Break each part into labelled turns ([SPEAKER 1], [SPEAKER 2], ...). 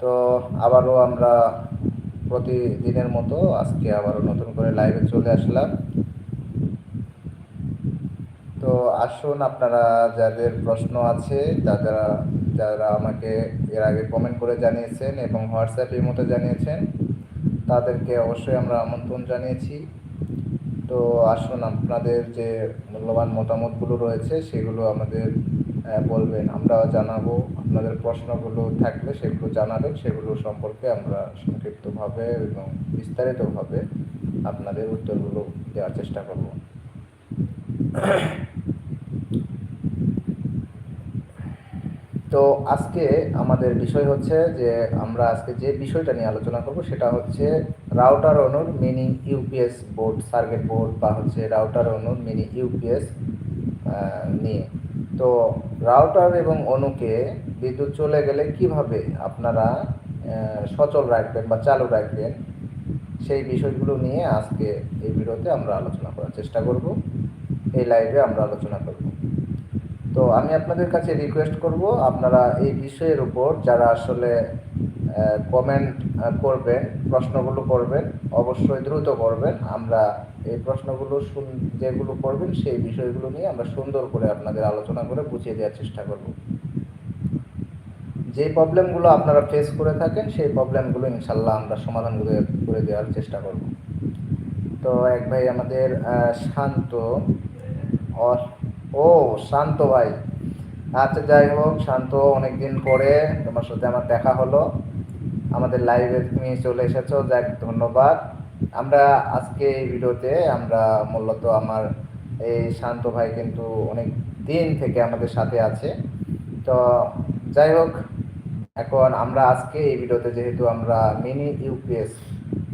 [SPEAKER 1] তো আবারও আমরা প্রতিদিনের মতো আজকে আবারও নতুন করে লাইভে চলে আসলাম। তো আসুন আপনারা যাদের প্রশ্ন আছে, যারা যারা আমাকে এর আগে কমেন্ট করে জানিয়েছেন এবং হোয়াটসঅ্যাপের মতো জানিয়েছেন, তাদেরকে অবশ্যই আমরা আমন্ত্রণ জানিয়েছি। তো আসুন আপনাদের যে মূল্যবান মতামতগুলো রয়েছে, সেগুলো আমাদের বলবেন। আমরা জানাব। আপনাদের প্রশ্নগুলো থাকলে সেগুলো জানাবেন সেগুলো সম্পর্কে আমরা সংক্ষিপ্তভাবে এবং বিস্তারিতভাবে আপনাদের উত্তরগুলো দেওয়ার চেষ্টা করব। তো আজকে আমাদের বিষয় হচ্ছে যে আমরা আজকে যে বিষয়টা নিয়ে আলোচনা করব সেটা হচ্ছে রাউটার অনুর mini UPS board, circuit board বা হচ্ছে রাউটার অনুর মিনি ইউপিএস নিয়ে। তো রাউটার এবং অনুকে বিদ্যুৎ চলে গেলে কীভাবে আপনারা সচল রাখবেন বা চালু রাখবেন, সেই বিষয়গুলো নিয়ে আজকে এই ভিডিওতে আমরা আলোচনা করার চেষ্টা করব। এই লাইভে আমরা আলোচনা করব। তো আমি আপনাদের কাছে রিকোয়েস্ট করব, আপনারা এই বিষয়ের উপর যারা আসলে কমেন্ট করবেন, প্রশ্নগুলো করবেন, অবশ্যই দ্রুত করবেন। আমরা এই প্রশ্নগুলো শুন, যেগুলো করবেন সেই বিষয়গুলো নিয়ে আমরা সুন্দর করে আপনাদের আলোচনা করে বুঝিয়ে দেওয়ার চেষ্টা করব। যে প্রবলেমগুলো আপনারা ফেস করে থাকেন, সেই প্রবলেমগুলো ইনশাল্লাহ আমরা সমাধান করে দেওয়ার চেষ্টা করব। তো এক ভাই আমাদের শান্ত ও, শান্ত ভাই। আচ্ছা যাই হোক, শান্ত অনেকদিন পরে তোমার সাথে আমার দেখা হলো। আমাদের লাইভে তুমি চলে এসেছ, যাক, ধন্যবাদ। আমরা আজকে এই ভিডিওতে আমরা মূলত আমার এই শান্ত ভাই কিন্তু অনেক দিন থেকে আমাদের সাথে আছে। তো যাই হোক, এখন আমরা আজকে এই ভিডিওতে যেহেতু আমরা মিনি ইউপিএস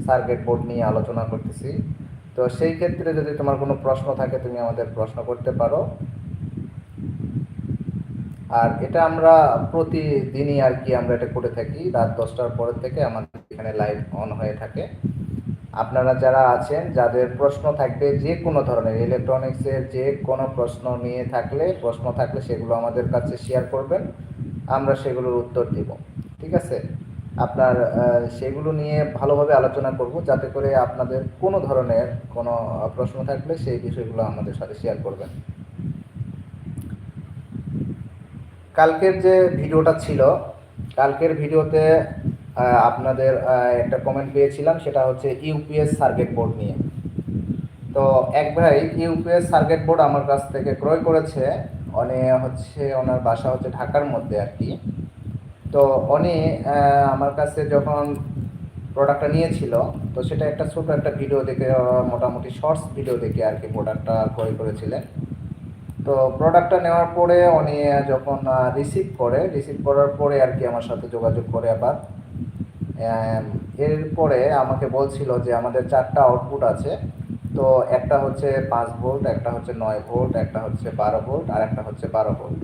[SPEAKER 1] সার্কিট বোর্ড নিয়ে আলোচনা করতেছি, তো সেই ক্ষেত্রে যদি তোমার কোনো প্রশ্ন থাকে, তুমি আমাদের প্রশ্ন করতে পারো। আর এটা আমরা প্রতিদিনই আর কি আমরা এটা করে থাকি, রাত দশটার পরের থেকে আমাদের এখানে লাইভ অন হয়ে থাকে। আপনারা যারা আছেন, যাদের প্রশ্ন থাকবে যে কোনো ধরনের ইলেকট্রনিক্সের যে কোনো প্রশ্ন নিয়ে থাকলে, প্রশ্ন থাকলে সেগুলো আমাদের কাছে শেয়ার করবেন, আমরা সেগুলোর উত্তর দিব, ঠিক আছে? আপনার সেগুলো নিয়ে ভালোভাবে আলোচনা করব, যাতে করে আপনাদের কোনো ধরনের কোনো প্রশ্ন থাকলে সেই বিষয়গুলো আমাদের সাথে শেয়ার করবেন। কালকের যে ভিডিওটা ছিল, কালকের ভিডিওতে আপনাদের একটা কমেন্ট পেয়েছিলাম সেটা হচ্ছে ইউপিএস সার্কিট বোর্ড নিয়ে। তো এক ভাই ইউপিএস সার্কিট বোর্ড আমার কাছ থেকে ক্রয় করেছে অনে হচ্ছে ওনার বাসা হচ্ছে ঢাকার মধ্যে আর কি। তো আহ, আমার কাছে যখন প্রোডাক্টটা নিয়েছিল তো সেটা একটা ছোট একটা ভিডিও দেখে মোটামুটি শর্টস ভিডিও দেখে আর কি প্রোডাক্টটা ক্রয় করেছিলেন। তো প্রোডাক্টটা নেওয়ার পরে উনি যখন রিসিভ করে রিসিভ করার পরে আর কি আমার সাথে যোগাযোগ করে আবার। এরপরে আমাকে বলছিল যে আমাদের চারটা আউটপুট আছে। তো একটা হচ্ছে পাঁচ ভোল্ট একটা হচ্ছে নয় ভোল্ট একটা হচ্ছে বারো ভোল্ট আর একটা হচ্ছে বারো ভোল্ট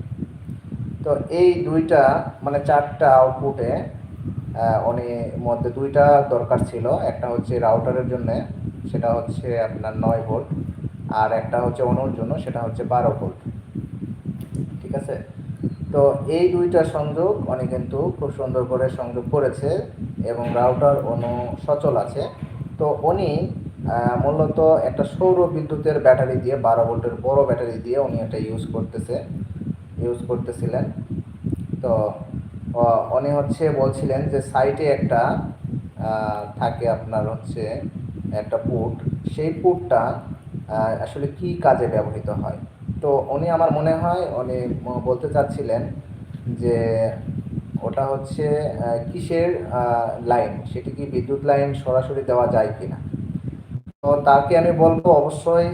[SPEAKER 1] তো এই দুইটা মানে চারটা আউটপুটে উনি মধ্যে দুইটা দরকার ছিল। একটা হচ্ছে রাউটারের জন্য, সেটা হচ্ছে আপনার নয় ভোল্ট আর একটা হচ্ছে অনুর জন্য, সেটা হচ্ছে বারো ভোল্ট ঠিক আছে? তো এই দুইটা সংযোগ উনি কিন্তু খুব সুন্দর করে সংযোগ করেছে। এবং রাউটার অনু সচল আছে। তো উনি মূলত একটা সৌর বিদ্যুতের ব্যাটারি দিয়ে, বারো ভোল্টের বড় ব্যাটারি দিয়ে উনি এটা ইউজ করতেছে ইউজ করতেছিলেন। তো উনি হচ্ছে বলছিলেন যে সাইটে একটা থাকে আপনার হচ্ছে একটা পুট। সেই পুটটা আসলে কি কাজে ব্যবহৃত হয়? তো উনি আমার মনে হয়, উনি বলতে চাচ্ছিলেন যে ওটা হচ্ছে কিসের লাইন সেটি কি বিদ্যুৎ লাইন সরাসরি দেওয়া যায় কিনা? তো তাকে আমি বলব অবশ্যই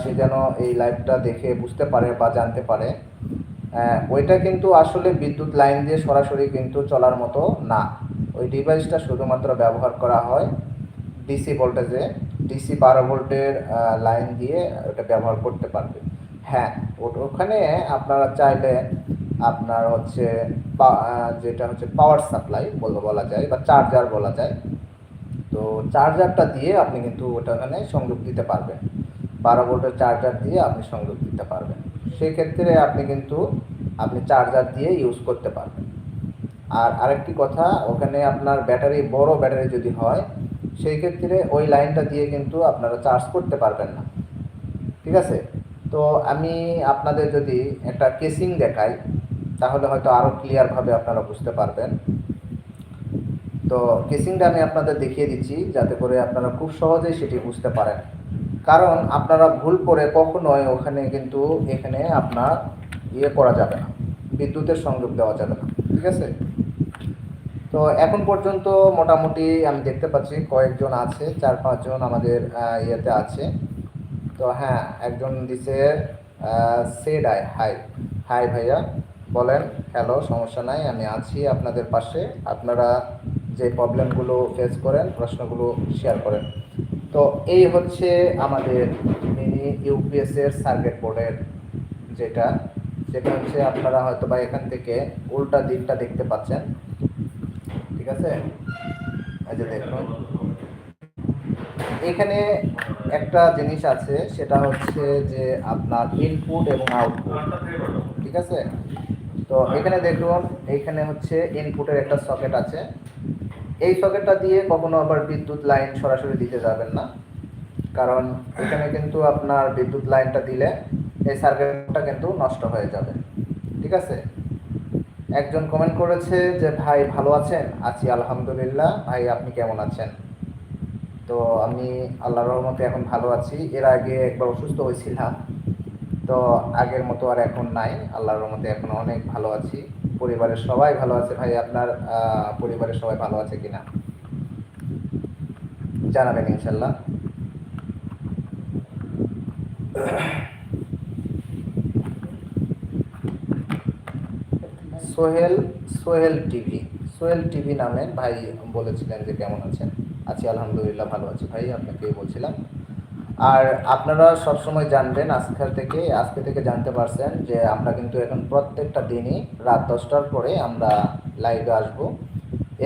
[SPEAKER 1] সে যেন এই লাইভটা দেখে বুঝতে পারে বা জানতে পারে। ওইটা কিন্তু আসলে বিদ্যুৎ লাইন দিয়ে সরাসরি কিন্তু চলার মতো না। ওই ডিভাইসটা শুধুমাত্র ব্যবহার করা হয় ডিসি ভোল্টেজে ডিসি বারো ভোল্টের লাইন দিয়ে ওটা ব্যবহার করতে পারবে। হ্যাঁ ওখানে আপনারা চাইলে আপনার হচ্ছে যেটা হচ্ছে পাওয়ার সাপ্লাই বলতে বলা যায় বা চার্জার বলা যায়। তো চার্জারটা দিয়ে আপনি কিন্তু ওটা ওখানে সংযোগ দিতে পারবেন। বারো ভোল্টের চার্জার দিয়ে আপনি সংযোগ দিতে পারবেন। সেক্ষেত্রে আপনি কিন্তু আপনি চার্জার দিয়ে ইউজ করতে পারবেন। আর আরেকটি কথা, ওখানে আপনার ব্যাটারি, বড় ব্যাটারি যদি হয়, সেই ক্ষেত্রে ওই লাইনটা দিয়ে কিন্তু আপনারা চার্জ করতে পারবেন না। ঠিক আছে? তো আমি আপনাদের যদি একটা কেসিং দেখাই। তাহলে হয়তো আরও ক্লিয়ারভাবে আপনারা বুঝতে পারবেন। তো কেসিংটা আমি আপনাদের দেখিয়ে দিচ্ছি, যাতে করে আপনারা খুব সহজেই সেটি বুঝতে পারেন। কারণ আপনারা ভুল করে কখনোই ওখানে কিন্তু এখানে আপনার ইয়ে করা যাবে না, বিদ্যুতের সংযোগ দেওয়া যাবে না, ঠিক আছে? তো এখন পর্যন্ত মোটামুটি আমি দেখতে পাচ্ছি কয়েকজন আছে, চার পাঁচজন আমাদের ইয়েতে আছে। তো হ্যাঁ একজন দিছে সেড আই হাই হাই ভাইয়া। বলেন, হ্যালো, সমস্যা নাই, আমি আছি আপনাদের পাশে। আপনারা যে প্রবলেমগুলো ফেস করেন, প্রশ্নগুলো শেয়ার করেন। তো এই হচ্ছে আমাদের মিনি ইউপিএস এর সার্কিট বোর্ডের যেটা। সেটা হচ্ছে আপনারা হয়তো বা এখান থেকে উল্টা দিকটা দেখতে পাচ্ছেন। ঠিক আছে? দেখুন। এখানে একটা জিনিস আছে, সেটা হচ্ছে যে আপনার ইনপুট এবং আউটপুট ঠিক আছে? তো এখানে দেখুন এইখানে হচ্ছে ইনপুটের একটা সকেট আছে। এই সকেটটা দিয়ে কখনো আবার বিদ্যুৎ লাইন সরাসরি দিতে যাবেন না। কারণ এখানে কিন্তু আপনার বিদ্যুৎ লাইনটা দিলে এই সার্কিটটা কিন্তু নষ্ট হয়ে যাবে। ঠিক আছে? একজন কমেন্ট করেছে যে ভাই ভালো আছেন? আছি আলহামদুলিল্লাহ। ভাই আপনি কেমন আছেন? তো আমি আল্লাহর রহমতে এখন ভালো আছি। এর আগে একবার অসুস্থ হয়েছিলাম। তো আগের মতো আর এখন নাই। আল্লাহর রহমতে এখন অনেক ভালো আছি। পরিবারের সবাই ভালো আছে ভাই, আপনার পরিবারের সবাই ভালো আছে কিনা? জানাবেন ইনশাল্লাহ সোহেল সোহেল টিভি সোহেল টিভি নামে ভাই বলেছিলেন যে কেমন আছেন? আছি আলহামদুলিল্লাহ ভালো আছি ভাই, আপনাকে বলছিলাম। আর আপনারা সবসময় জানবেন আজকাল থেকে, আজকে থেকে জানতে পারছেন যে আমরা কিন্তু এখন প্রত্যেকটা দিনই রাত দশটার পরে আমরা লাইভে আসব।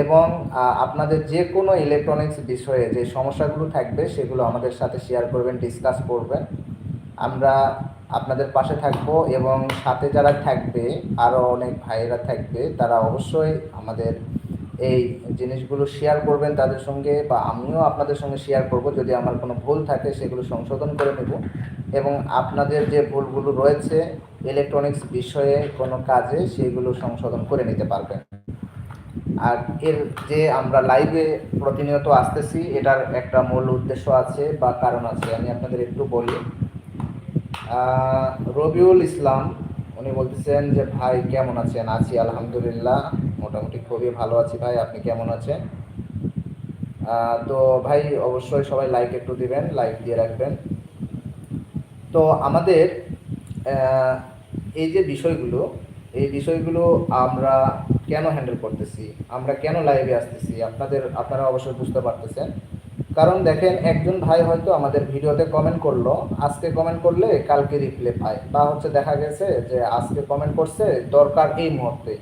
[SPEAKER 1] এবং আপনাদের যে কোনো ইলেকট্রনিক্স বিষয়ে যে সমস্যাগুলো থাকবে, সেগুলো আমাদের সাথে শেয়ার করবেন ডিসকাস করবেন। আমরা আপনাদের পাশে থাকব এবং সাথে যারা থাকবে আরও অনেক ভাইয়েরা থাকবে, তারা অবশ্যই আমাদের এই জিনিসগুলো শেয়ার করবেন তাদের সঙ্গে বা আমিও আপনাদের সঙ্গে শেয়ার করব। যদি আমার কোনো ভুল থাকে, সেগুলো সংশোধন করে নেব। এবং আপনাদের যে ভুলগুলো রয়েছে ইলেকট্রনিক্স বিষয়ে কোনো কাজে সেগুলো সংশোধন করে নিতে পারবেন। আর এর যে আমরা লাইভে প্রতিনিয়ত আসতেছি, এটার একটা মূল উদ্দেশ্য আছে বা কারণ আছে, আমি আপনাদের একটু বলি। রবিউল ইসলাম উনি বলতেছেন যে, ভাই, কেমন আছেন? আছি, আলহামদুলিল্লাহ, মোটামুটি খুবই ভালো আছি ভাই, আপনি কেমন আছেন? তো ভাই, অবশ্যই সবাই লাইক একটু দিবেন লাইক দিয়ে রাখবেন। তো আমাদের এই যে বিষয়গুলো, এই বিষয়গুলো আমরা কেন হ্যান্ডেল করতেছি? আমরা কেন লাইভে আসতেছি? আপনাদের, আপনারা অবশ্যই বুঝতে পারতেছেন। কারণ দেখেন, একজন ভাই হয়তো আমাদের ভিডিওতে কমেন্ট করল, আজকে কমেন্ট করলে কালকে রিপ্লে পায়। বা হচ্ছে দেখা গেছে যে আজকে কমেন্ট করছে, দরকার এই মুহূর্তে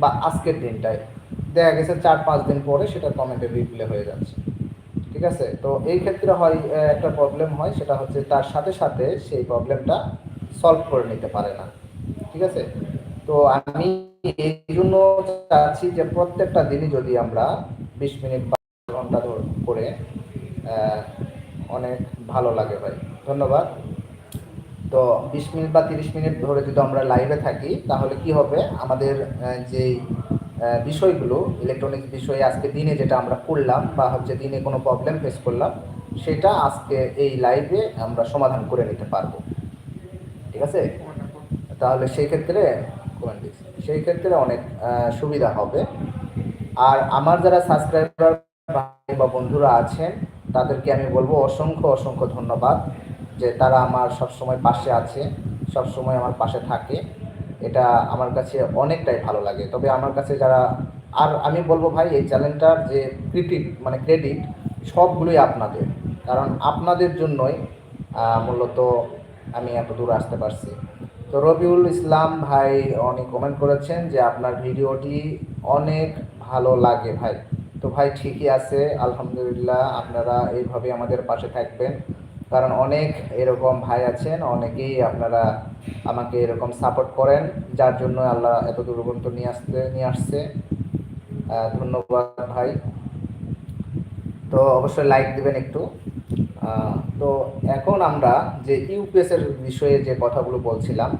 [SPEAKER 1] বা আজকের দিনটায়। দেখা গেছে চার পাঁচ দিন পরে সেটা কমেন্টে রিপ্লে হয়ে যাচ্ছে। ঠিক আছে? তো এই ক্ষেত্রে হয় একটা প্রবলেম হয়, সেটা হচ্ছে তার সাথে সাথে সেই প্রবলেমটা সলভ করে নিতে পারে না। ঠিক আছে? তো আমি এই জন্য চাচ্ছি যে প্রত্যেকটা দিনই যদি আমরা বিশ মিনিট ঘণ্টা ধরে, করে অনেক ভালো লাগে ভাই। ধন্যবাদ। তো বিশ মিনিট বা তিরিশ মিনিট ধরে যদি আমরা লাইভে থাকি, তাহলে কি হবে? আমাদের যেই বিষয়গুলো ইলেকট্রনিক্স বিষয়ে আজকে দিনে যেটা আমরা করলাম বা হচ্ছে দিনে কোনো প্রবলেম ফেস করলাম, সেটা আজকে এই লাইভে আমরা সমাধান করে নিতে পারব। ঠিক আছে? তাহলে সেই ক্ষেত্রে সেই ক্ষেত্রে অনেক সুবিধা হবে। আর আমার যারা সাবস্ক্রাইবার বা বন্ধুরা আছেন তাদেরকে আমি বলব অসংখ্য অসংখ্য ধন্যবাদ যে তারা আমার সবসময় পাশে আছে, সবসময় আমার পাশে থাকে। এটা আমার কাছে অনেকটাই ভালো লাগে। তবে আমার কাছে যারা, আর আমি বলব ভাই, এই চ্যানেলটার যে ক্রেডিট মানে ক্রেডিট সবগুলোই আপনাদের। কারণ আপনাদের জন্যই মূলত আমি এত দূর আসতে পারছি। তো রবিউল ইসলাম ভাই অনেক কমেন্ট করেছেন যে আপনার ভিডিওটি অনেক ভালো লাগে ভাই। তো ভাই ঠিকই আছে, আলহামদুলিল্লাহ, আপনারা এইভাবে আমাদের পাশে থাকবেন। কারণ অনেক এরকম ভাই আছেন, অনেকেই আপনারা আমাকে এরকম সাপোর্ট করেন, যার জন্য আল্লাহ এত দূর পর্যন্ত নিয়ে আসতে, নিয়ে আসছে। ধন্যবাদ ভাই। তো অবশ্যই লাইক দিবেন একটু। তো এখন আমরা যে ইউপিএস এর বিষয়ে যে কথাগুলো বলছিলাম,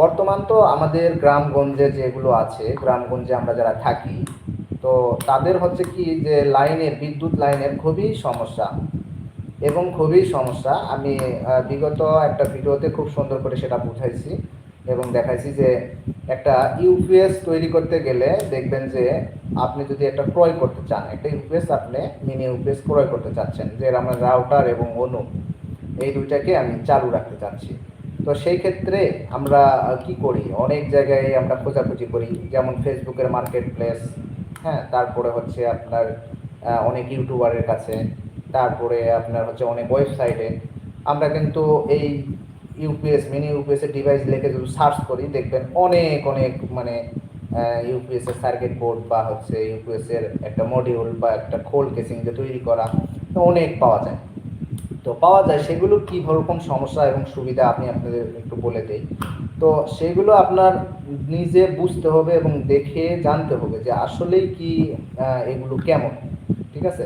[SPEAKER 1] বর্তমান তো আমাদের গ্রামগঞ্জে যেগুলো আছে, গ্রামগঞ্জে আমরা যারা থাকি তো তাদের হচ্ছে কি যে লাইনে বিদ্যুৎ লাইনের খুবই সমস্যা। এবং খুবই সমস্যা। আমি বিগত একটা ভিডিওতে খুব সুন্দর করে সেটা বুঝাইছি এবং দেখাইছি যে একটা ইউপিএস তৈরি করতে গেলে দেখবেন যে আপনি যদি একটা ক্রয় করতে চান, একটা ইউপিএস আপনি, মিনি ইউপিএস ক্রয় করতে চাচ্ছেন, যে আমরা রাউটার এবং অনু, এই দুইটাকে আমি চালু রাখতে চাচ্ছি। তো সেই ক্ষেত্রে আমরা কি করি? অনেক জায়গায় আমরা খোঁজাখুঁজি করি, যেমন ফেসবুকের মার্কেট প্লেস হ্যাঁ তারপরে হচ্ছে আপনার অনেক ইউটিউবারের কাছে, তারপরে আপনার হচ্ছে অনেক ওয়েবসাইটে। আমরা কিন্তু এই ইউপিএস, মিনি ইউপিএসের ডিভাইস লিখে যদি সার্চ করি, দেখবেন অনেক অনেক মানে ইউপিএসের সার্কিট বোর্ড বা হচ্ছে ইউপিএসের একটা মডিউল বা একটা খোল কেসিং যে তৈরি করা অনেক পাওয়া যায়। তো পাওয়া যায়, সেগুলো কী রকম সমস্যা এবং সুবিধা আপনি আপনাদের একটু বলে দেই। তো সেগুলো আপনার নিজে বুঝতে হবে এবং দেখে জানতে হবে যে আসলেই কি এগুলো কেমন, ঠিক আছে?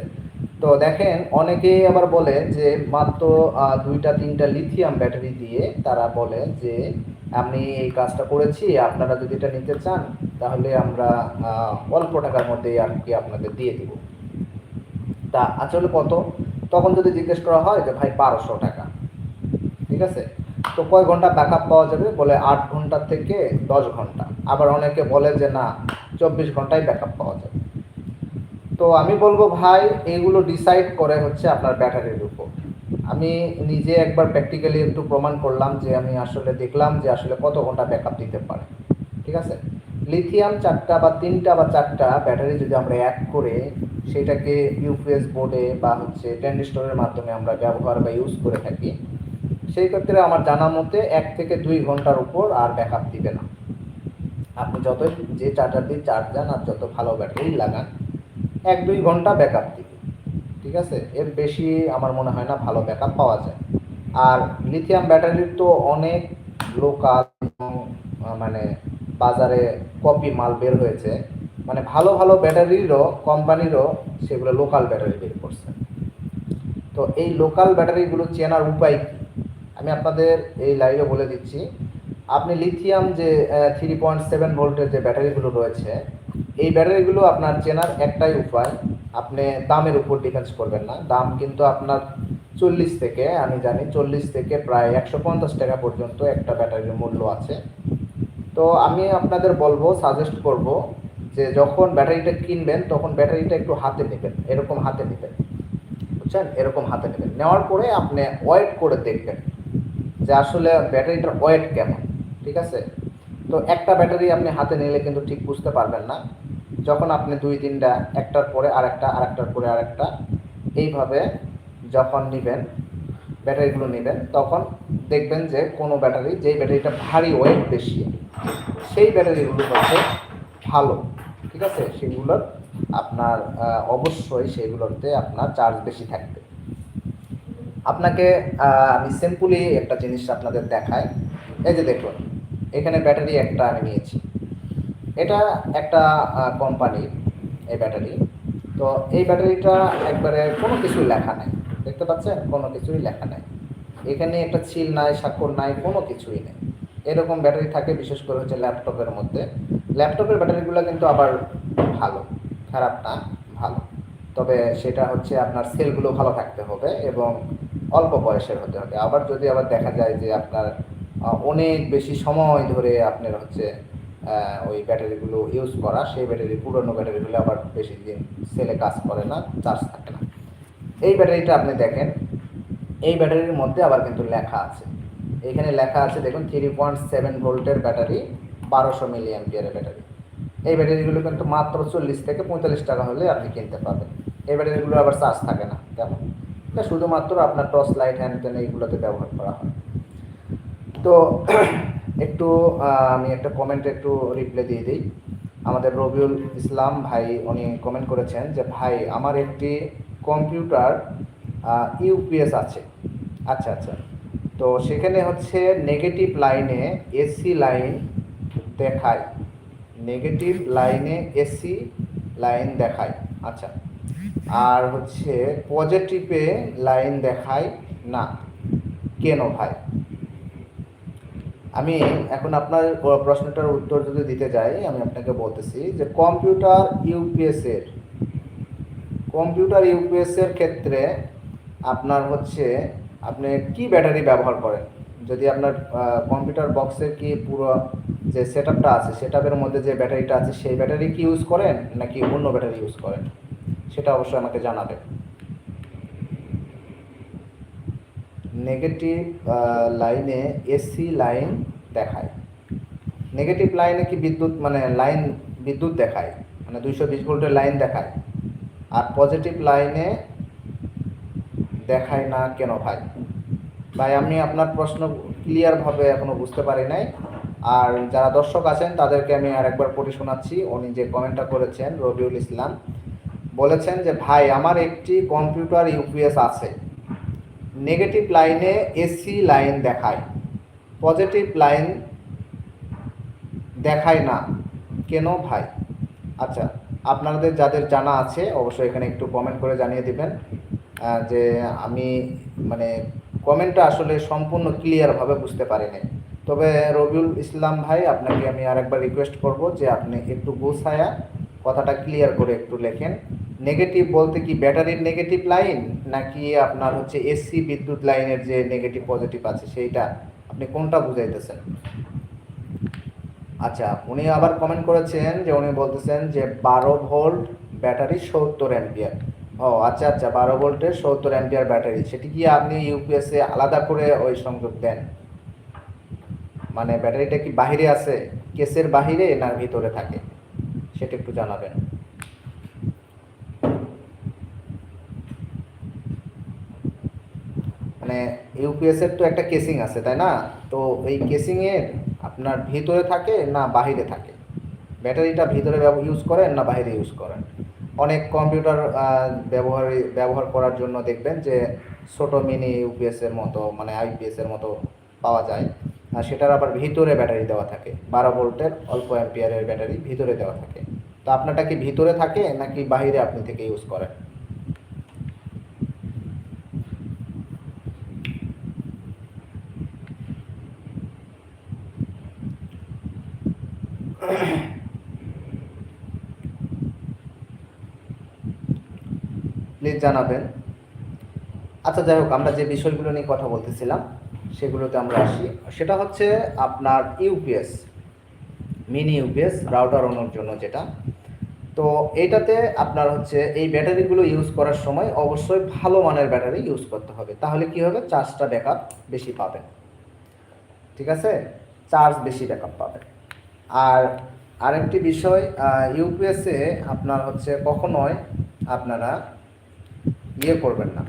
[SPEAKER 1] তো দেখেন, অনেকেই আবার বলে যে মাত্র দুইটা, তিনটা লিথিয়াম ব্যাটারি দিয়ে তারা বলে যে আমি এই কাজটা করেছি, আপনারা যদি এটা নিতে চান, তাহলে আমরা অল্প টাকার মধ্যেই আর কি আপনাদের দিয়ে দিব। তা আসলে কত? তখন যদি জিজ্ঞেস করা হয় যে ভাই বারোশো টাকা, ঠিক আছে? তো কয় ঘণ্টা ব্যাকআপ পাওয়া যাবে? বলে আট ঘণ্টা থেকে দশ ঘণ্টা। আবার অনেকে বলে যে না, চব্বিশ ঘন্টায় ব্যাকআপ পাওয়া যাবে। তো আমি বলব ভাই, এগুলো ডিসাইড করে হচ্ছে আপনার ব্যাটারির উপর। আমি নিজে একবার প্র্যাকটিক্যালি একটু প্রমাণ করলাম যে আমি আসলে দেখলাম যে আসলে কত ঘণ্টা ব্যাকআপ দিতে পারে। ঠিক আছে? লিথিয়াম চারটা বা তিনটা বা চারটা ব্যাটারি যদি আমরা অ্যাড করে সেটাকে ইউপিএস বোর্ডে বা হচ্ছে ট্যান্ডিস্টরের মাধ্যমে আমরা ব্যবহার বা ইউজ করে থাকি সেই ক্ষেত্রে আমার জানা মতে এক থেকে দুই ঘণ্টার উপর আর ব্যাকআপ দিবে না। আপনি যত যে চার্জার দিয়ে চার্জ দেন আর যত ভালো ব্যাটারি লাগান, এক দুই ঘণ্টা ব্যাকআপ দিবে। ঠিক আছে? এর বেশি আমার মনে হয় না ভালো ব্যাকআপ পাওয়া যায়। আর লিথিয়াম ব্যাটারির তো অনেক লোকাল মানে বাজারে কপি মাল বের হয়েছে। মানে ভালো ভালো ব্যাটারিরও, কোম্পানিরও সেগুলো লোকাল ব্যাটারি বের করছে। তো এই লোকাল ব্যাটারিগুলো চেনার উপায় কি? আমি আপনাদের এই লাইভে বলে দিচ্ছি, আপনি লিথিয়াম যে থ্রি পয়েন্ট সেভেন ভোল্টের যে ব্যাটারিগুলো রয়েছে, এই ব্যাটারিগুলো আপনার চেনার একটাই উপায়, আপনি দামের উপর ডিপেন্ডস করবেন না। দাম কিন্তু আপনার চল্লিশ থেকে, আমি জানি চল্লিশ থেকে প্রায় একশো পঞ্চাশ টাকা পর্যন্ত একটা ব্যাটারির মূল্য আছে। তো আমি আপনাদের বলব সাজেস্ট করব যে যখন ব্যাটারিটা কিনবেন, তখন ব্যাটারিটা একটু হাতে নেবেন, এরকম হাতে নেবেন। বুঝছেন? এরকম হাতে নেবেন। নেওয়ার পরে আপনি ওয়েট করে দেখবেন। যে আসলে ব্যাটারিটার ওয়েট কেমন, ঠিক আছে? তো একটা ব্যাটারি আপনি হাতে নিলে কিন্তু ঠিক বুঝতে পারবেন না। যখন আপনি দুই তিনটা, একটার পরে আরেকটা, আরেকটার পরে আরেকটা, এইভাবে যখন নেবেন, ব্যাটারিগুলো নেবেন, তখন দেখবেন যে কোনো ব্যাটারি, যেই ব্যাটারিটা ভারী ওয়েট বেশি, সেই ব্যাটারিগুলো হচ্ছে ভালো, ঠিক আছে? সেগুলোর আপনার অবশ্যই সেগুলোতে আপনার চার্জ বেশি থাকবে। আপনাকে আমি সিম্পলি একটা জিনিস আপনাদের দেখাই। এই যে দেখুন, এখানে ব্যাটারি একটা আমি নিয়েছি। এটা একটা কোম্পানির এই ব্যাটারি। তো এই ব্যাটারিটা একবারে কোনো কিছুই লেখা নেই। দেখতে পাচ্ছেন? কোনো কিছুই লেখা নেই। এখানে একটা ছিল নাই, স্বাক্ষর নাই, কোনো কিছুই নেই। এরকম ব্যাটারি থাকে, বিশেষ করে হচ্ছে ল্যাপটপের মধ্যে। ল্যাপটপের ব্যাটারিগুলো কিন্তু আবার ভালো খারাপ না ভালো। তবে সেটা হচ্ছে আপনার সেলগুলো ভালো থাকতে হবে এবং অল্প বয়সের হতে হবে। আবার যদি আবার দেখা যায় যে আপনার অনেক বেশি সময় ধরে আপনার হচ্ছে ওই ব্যাটারিগুলো ইউজ করা, সেই ব্যাটারি, পুরনো ব্যাটারিগুলো আবার বেশি দিন সেলে কাজ করে না চার্জ থাকে না। এই ব্যাটারিটা আপনি দেখেন, এই ব্যাটারির মধ্যে আবার কিন্তু লেখা আছে। এখানে লেখা আছে, দেখুন থ্রি পয়েন্ট সেভেন ভোল্টের ব্যাটারি, বারোশো মিলি অ্যাম্পিয়ারের ব্যাটারি। এই ব্যাটারিগুলো কিন্তু মাত্র চল্লিশ থেকে পঁয়তাল্লিশ টাকা হলে আপনি কিনতে পারবেন। এই ব্যাটারিগুলো আবার চার্জ থাকে না কেমন এটা শুধুমাত্র আপনার টর্চ লাইট হ্যান্ড ত্যান এইগুলোতে ব্যবহার করা হয়? তো একটু আমি একটা কমেন্ট একটু রিপ্লাই দিয়ে দিই। আমাদের রবিউল ইসলাম ভাই, উনি কমেন্ট করেছেন যে, ভাই, আমার একটি কম্পিউটার ইউপিএস আছে। আচ্ছা আচ্ছা। তো সেখানে হচ্ছে নেগেটিভ লাইনে এসি লাইন দেখায়। নেগেটিভ লাইনে এসি লাইন দেখায়। আচ্ছা। আর হচ্ছে পজিটিভে লাইন দেখায় না। কেন ভাই? আমি এখন আপনার প্রশ্নটার উত্তর যদি দিতে যাই, আমি আপনাকে বলতেছি যে কম্পিউটার ইউপিএস এর কম্পিউটার ইউপিএস এর ক্ষেত্রে আপনার হচ্ছে আপনি কি ব্যাটারি ব্যবহার করেন? যদি আপনার কম্পিউটার বক্সের কি পুরো যে সেট আছে সেট মধ্যে যে ব্যাটারিটা আছে, সেই ব্যাটারি কি ইউজ করেন নাকি অন্য ব্যাটারি ইউজ করেন? সেটা অবশ্যই আমাকে জানাবেন নেগেটিভ লাইনে এসি লাইন দেখায়। নেগেটিভ লাইনে কি বিদ্যুৎ মানে লাইন বিদ্যুৎ দেখায়? মানে দুইশো বিশ ভোল্টের লাইন দেখায়। আর পজিটিভ লাইনে দেখায় না কেন ভাই? ভাই, আমি আপনার প্রশ্ন ক্লিয়ারভাবে এখনও বুঝতে পারি নাই। আর যারা দর্শক আছেন, তাদেরকে আমি আরেকবার পড়ে শোনাচ্ছি। উনি যে কমেন্টটা করেছেন, রবিউল ইসলাম বলেছেন যে, ভাই, আমার একটি কম্পিউটার ইউপিএস আছে। নেগেটিভ লাইনে এসি লাইন দেখায়। পজিটিভ লাইন দেখায় না। কেন ভাই? আচ্ছা আপনাদের যাদের জানা আছে, অবশ্যই এখানে একটু কমেন্ট করে জানিয়ে দিবেন। যে আমি মানে কমেন্টটা আসলে সম্পূর্ণ ক্লিয়ারভাবে বুঝতে পারিনি। তবে রবিউল ইসলাম ভাই, আপনাকে আমি আরেকবার রিকোয়েস্ট করব যে, আপনি একটু গুছায়া কথাটা ক্লিয়ার করে একটু লেখেন। নেগেটিভ বলতে কি ব্যাটারির নেগেটিভ লাইন নাকি আপনার হচ্ছে এসি বিদ্যুৎ লাইনের যে নেগেটিভ পজিটিভ আছে সেইটা? আপনি কোনটা বুঝাইতেছেন? আচ্ছা উনি আবার কমেন্ট করেছেন যে উনি বলতেছেন যে বারো ভোল্ট ব্যাটারি সত্তর অ্যাম্পিয়ার ও আচ্ছা আচ্ছা বারো ভোল্টের সত্তর অ্যাম্পিয়ার ব্যাটারি সেটি কি আপনি ইউপিএসে আলাদা করে ওই সংযোগ দেন? মানে ব্যাটারিটা কি বাহিরে আছে? কেসের বাহিরে না ভিতরে থাকে? সেটা একটু জানাবেন। মানে ইউপিএস এর তো একটা কেসিং আছে, তাই না? তো এই কেসিং এর আপনার ভিতরে থাকে না বাহিরে থাকে? ব্যাটারিটা ভিতরে ইউজ করেন না বাইরে ইউজ করেন? অনেক কম্পিউটার ব্যবহার ব্যবহার করার জন্য দেখবেন যে ছোট মিনি ইউপিএস এর মতো মানে আইপিএস এর মতো পাওয়া যায়। আর সেটার আবার ভিতরে ব্যাটারি দেওয়া থাকে। বারো ভোল্টের অল্প অ্যাম্পিয়ারের ব্যাটারি ভিতরে দেওয়া থাকে। তো আপনারটা কি ভিতরে থাকে নাকি বাহিরে আপনি থেকে ইউজ করেন? জানাবেন। আচ্ছা যাই হোক, আমরা যে বিষয়গুলো নিয়ে কথা বলতেছিলাম, সেগুলোতে আমরা আসি। সেটা হচ্ছে আপনার ইউপিএস, মিনি ইউপিএস রাউটার ওনার জন্য যেটা। তো এইটাতে আপনার হচ্ছে এই ব্যাটারিগুলো ইউজ করার সময় অবশ্যই ভালো মানের ব্যাটারি ইউজ করতে হবে। তাহলে কি হবে? চার্জটা ব্যাকআপ বেশি পাবেন। ঠিক আছে? চার্জ বেশি ব্যাকআপ পাবেন। আর আরেকটি বিষয় ইউপিএসে আপনার হচ্ছে কখনোই আপনারা ইয়ে করবেন না।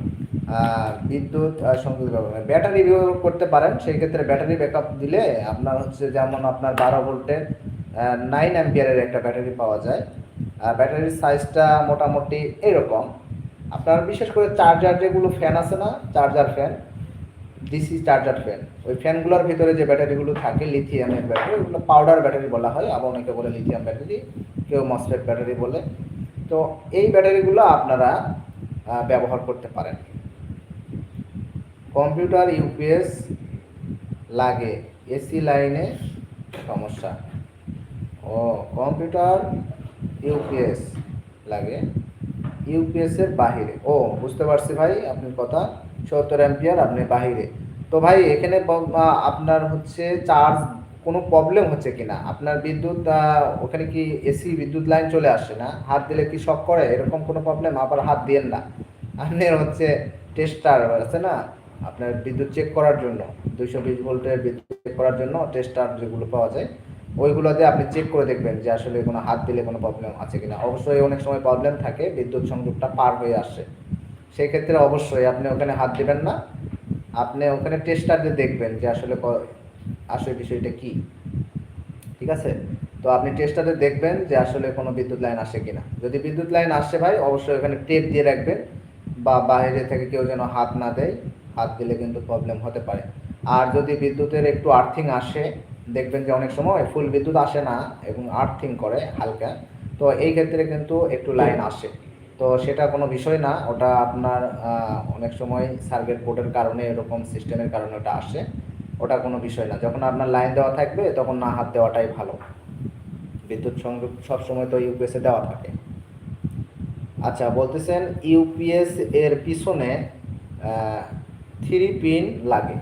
[SPEAKER 1] বিদ্যুৎ সংযোগ ব্যবহার ব্যাটারি ব্যবহার করতে পারেন সেই ক্ষেত্রে ব্যাটারি ব্যাকআপ দিলে আপনার হচ্ছে যেমন আপনার বারো ভোল্টের নাইন অ্যাম্পিয়ারের একটা ব্যাটারি পাওয়া যায়। ব্যাটারির সাইজটা মোটামুটি এরকম। আপনার বিশেষ করে চার্জার যেগুলো ফ্যান আছে না charger fan DC charger fan ওই ফ্যানগুলোর ভিতরে যে ব্যাটারিগুলো থাকে লিথিয়ামের ব্যাটারি, ওগুলো পাউডার ব্যাটারি বলা হয়, আবার অনেকে বলে লিথিয়াম ব্যাটারি কেউ মসফেট ব্যাটারি বলে। তো এই ব্যাটারিগুলো আপনারা ব্যবহার করতে পারেন। কম্পিউটার ইউপিএস লাগে, এসি লাইনে সমস্যা। ও, কম্পিউটার ইউপিএস লাগে, ইউপিএস এর বাহিরে। ও, বুঝতে পারছি ভাই আপনার কথা, সত্তর অ্যাম্পিয়ার আপনি বাহিরে। তো ভাই, এখানে আপনার হচ্ছে চার্জ কোনো প্রবলেম হচ্ছে কিনা? আপনার বিদ্যুৎ ওখানে কি এসি বিদ্যুৎ লাইন চলে আসে না? হাত দিলে কি শক করে? এরকম কোনো প্রবলেম আবার হাত দিয়েন না। আপনার হচ্ছে টেস্টার আছে না? আপনার বিদ্যুৎ চেক করার জন্য, দুইশো বিশ ভোল্টের বিদ্যুৎ চেক করার জন্য টেস্টার যেগুলো পাওয়া যায়, ওইগুলো দিয়ে আপনি চেক করে দেখবেন যে আসলে কোনো হাত দিলে কোনো প্রবলেম আছে কিনা। অবশ্যই অনেক সময় প্রবলেম থাকে, বিদ্যুৎ সংযোগটা পার হয়ে আসে। সেই ক্ষেত্রে অবশ্যই আপনি ওখানে হাত দিবেন না। আপনি ওখানে টেস্টার দিয়ে দেখবেন যে আসলে আসলে বিষয়টা কি? ঠিক আছে? তো আপনি টেস্টারে দেখবেন যে আসলে কোনো বিদ্যুৎ লাইন আসে কিনা। যদি বিদ্যুৎ লাইন আসে ভাই, অবশ্যই ওখানে টেপ দিয়ে রাখবেন বা বাইরে থেকে কেউ যেন হাত না দেয়, হাত দিলে কিন্তু প্রবলেম হতে পারে। আর যদি বিদ্যুতের একটু আর্থিং আসে, দেখবেন যে অনেক সময় ফুল বিদ্যুৎ আসে না এবং আর্থিং করে হালকা, তো এই ক্ষেত্রে কিন্তু একটু লাইন আসে। তো সেটা কোনো বিষয় না, ওটা আপনার অনেক সময় সার্কিট বোর্ডের কারণে, এরকম সিস্টেমের কারণে ওটা আসে। ওটা কোনো বিষয় না। যখন আপনার লাইন দেওয়া থাকবে, তখন না হাত দেওয়াটাই ভালো। বিদ্যুৎ সংযোগ সবসময় তো ইউপিএসে দেওয়া থাকে। আচ্ছা বলতেছেন ইউপিএস এর পিছনে থ্রি পিন লাগে।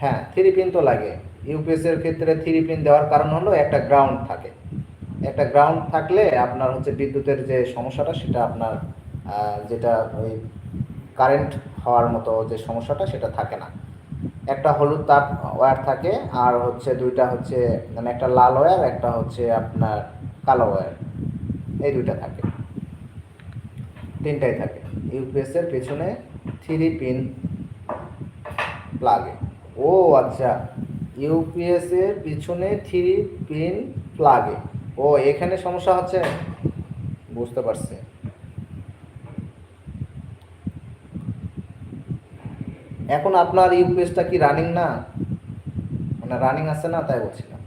[SPEAKER 1] হ্যাঁ থ্রি পিন তো লাগে। ইউপিএস এর ক্ষেত্রে থ্রি পিন দেওয়ার কারণ হলো একটা গ্রাউন্ড থাকে। একটা গ্রাউন্ড থাকলে আপনার হচ্ছে বিদ্যুতের যে সমস্যাটা, সেটা আপনার যেটা ওই কারেন্ট হওয়ার মতো যে সমস্যাটা, সেটা থাকে না। একটা হলুদ তার ওয়্যার থাকে, আর হচ্ছে দুইটা হচ্ছে মানে একটা লাল ওয়্যার একটা হচ্ছে আপনার কালো ওয়্যার এই দুইটা থাকে। তিনটাই থাকে। ইউপিএস এর পেছনে থ্রি পিন লাগে ও আচ্ছা। ইউপিএস এর পিছনে থ্রি পিন লাগে ও, এখানে সমস্যা হচ্ছে? বুঝতে পারছি। এখন আপনার ইউপিএসটা কি রানিং না? মানে রানিং আছে না, তাই বলছিলাম।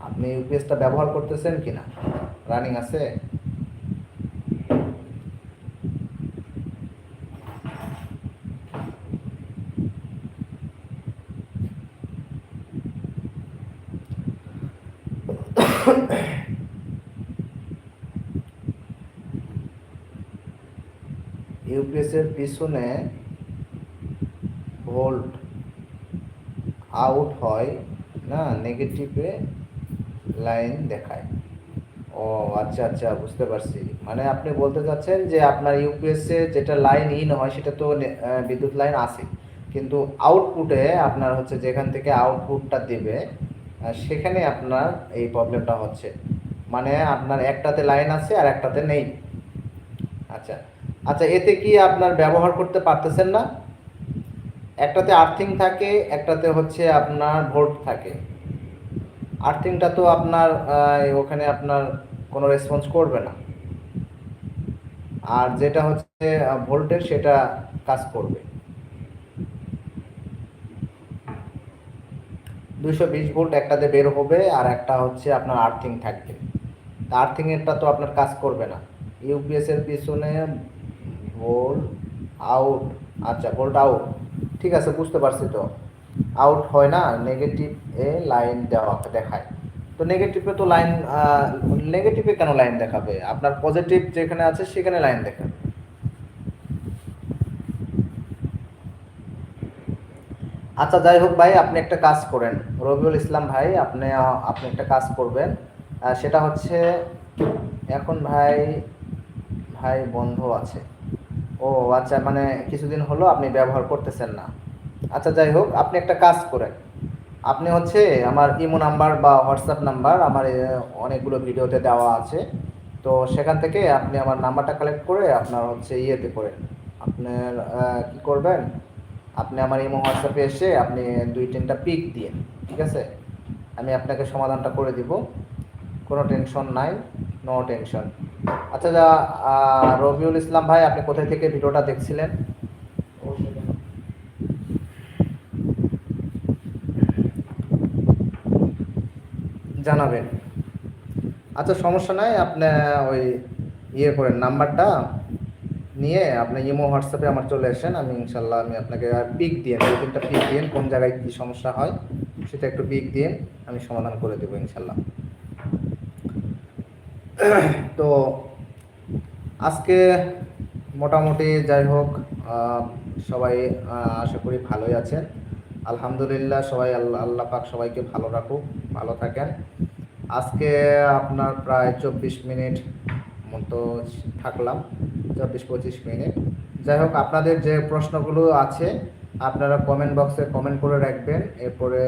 [SPEAKER 1] আপনি ইউপিএসটা ব্যবহার করতেছেন কিনা? রানিং আছে? এর পিছনে ভোল্ট আউট হয়, না? নেগেটিভে লাইন দেখায়। ও আচ্ছা আচ্ছা বুঝতে পারছি। মানে আপনি বলতে চাচ্ছেন যে আপনার ইউপিএস যেটা লাইন ইন হয়, সেটা তো বিদ্যুৎ লাইন আছে। কিন্তু আউটপুটে আপনার হচ্ছে যেখান থেকে আউটপুটটা দেবে সেখানে আপনার এই প্রবলেমটা হচ্ছে। মানে আপনার একটাতে লাইন আছে আর একটাতে নেই। আচ্ছা আচ্ছা এতে কি আপনার ব্যবহার করতে পারতেছেন না? একটাতে আর্থিং থাকে, একটাতে হচ্ছে আপনার ভোল্ট থাকে। আর্থিংটা তো আপনার ওখানে আপনার কোনো রেসপন্স করবে না। আর যেটা হচ্ছে ভোল্টেজ সেটা কাজ করবে। দুইশো বিশ ভোল্ট একটাতে বের হবে, আর একটা হচ্ছে আপনার আর্থিং থাকবে। তা আর্থিং এরটা তো আপনার কাজ করবে না। ইউপিএস এর পিছনে ভোল্ট আউট আচ্ছা ভোল্ট আউট ঠিক আছে, বুঝতে পারছি তো। আউট হয় না নেগেটিভ এ লাইন দেওয়া দেখায়। তো নেগেটিভে তো লাইন নেগেটিভে কেন লাইন দেখাবে? আপনার পজিটিভ যেখানে আছে, সেখানে লাইন দেখাবে। আচ্ছা যাই হোক ভাই, আপনি একটা কাজ করেন। রবিউল ইসলাম ভাই, আপনি আপনি একটা কাজ করবেন। সেটা হচ্ছে, এখন ভাই ভাই বন্ধ আছে। ও আচ্ছা মানে কিছুদিন হলো আপনি ব্যবহার করতেছেন না। আচ্ছা যাই হোক, আপনি একটা কাজ করেন। আপনি হচ্ছে আমার ইমো নাম্বার বা হোয়াটসঅ্যাপ নাম্বার, আমার অনেকগুলো ভিডিওতে দেওয়া আছে। তো সেখান থেকে আপনি আমার নাম্বারটা কালেক্ট করে আপনার হচ্ছে ইয়েতে করেন। আপনার কি করবেন? আপনি আমার ইমো হোয়াটসঅ্যাপে এসে আপনি দুই তিনটা পিক দিয়ে, ঠিক আছে? আমি আপনাকে সমাধানটা করে দিব। কোনো টেনশন নাই নো টেনশন আচ্ছা যা রবিউল ইসলাম ভাই, আপনি কোথায় থেকে ভিডিওটা দেখছিলেন? জানাবেন। আচ্ছা সমস্যা নাই, আপনি ওই ইয়ে করেন, নাম্বারটা নিয়ে আপনি ইমো, হোয়াটসঅ্যাপে আমার চলে আসেন, আমি ইনশাল্লাহ, আমি আপনাকে পিক দিয়ে দু তিনটা পিক দিয়ে কোন জায়গায় কী সমস্যা হয়, সেটা একটু পিক দিয়ে আমি সমাধান করে দেবো ইনশাল্লাহ। তো আজকে মোটামুটি যাই হোক সবাই আশা করি ভালোই আছেন। আলহামদুলিল্লাহ সবাই আল্লাহ আল্লাহ পাক সবাইকে ভালো রাখুক, ভালো থাকেন। আজকে আপনার প্রায় চব্বিশ মিনিট মতো থাকলাম, চব্বিশ পঁচিশ মিনিট। যাই হোক, আপনাদের যে প্রশ্নগুলো আছে আপনারা কমেন্ট বক্সে কমেন্ট করে রাখবেন, এরপরে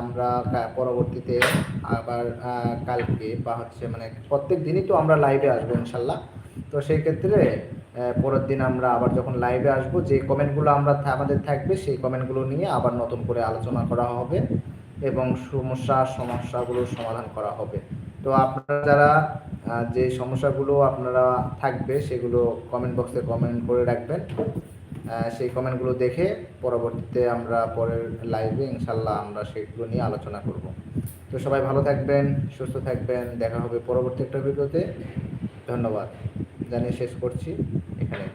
[SPEAKER 1] আমরা পরবর্তীতে আবার কালকে বা হচ্ছে মানে প্রত্যেক দিনই তো আমরা লাইভে আসব ইনশাল্লাহ। তো সেই ক্ষেত্রে পরের দিন আমরা আবার যখন লাইভে আসব, যে কমেন্টগুলো আমরা আমাদের থাকবে, সেই কমেন্টগুলো নিয়ে আবার নতুন করে আলোচনা করা হবে এবং সমস্যা, সমস্যাগুলো সমাধান করা হবে। তো আপনারা যারা যে সমস্যাগুলো আপনারা থাকবে, সেগুলো কমেন্ট বক্সে কমেন্ট করে রাখবেন। সেই কমেন্টগুলো দেখে পরবর্তীতে আমরা পরের লাইভে ইনশাল্লাহ আমরা সেগুলো নিয়ে আলোচনা করব। তো সবাই ভালো থাকবেন, সুস্থ থাকবেন, দেখা হবে পরবর্তী একটা ভিডিওতে। ধন্যবাদ। জানিয়ে শেষ করছি। এখানে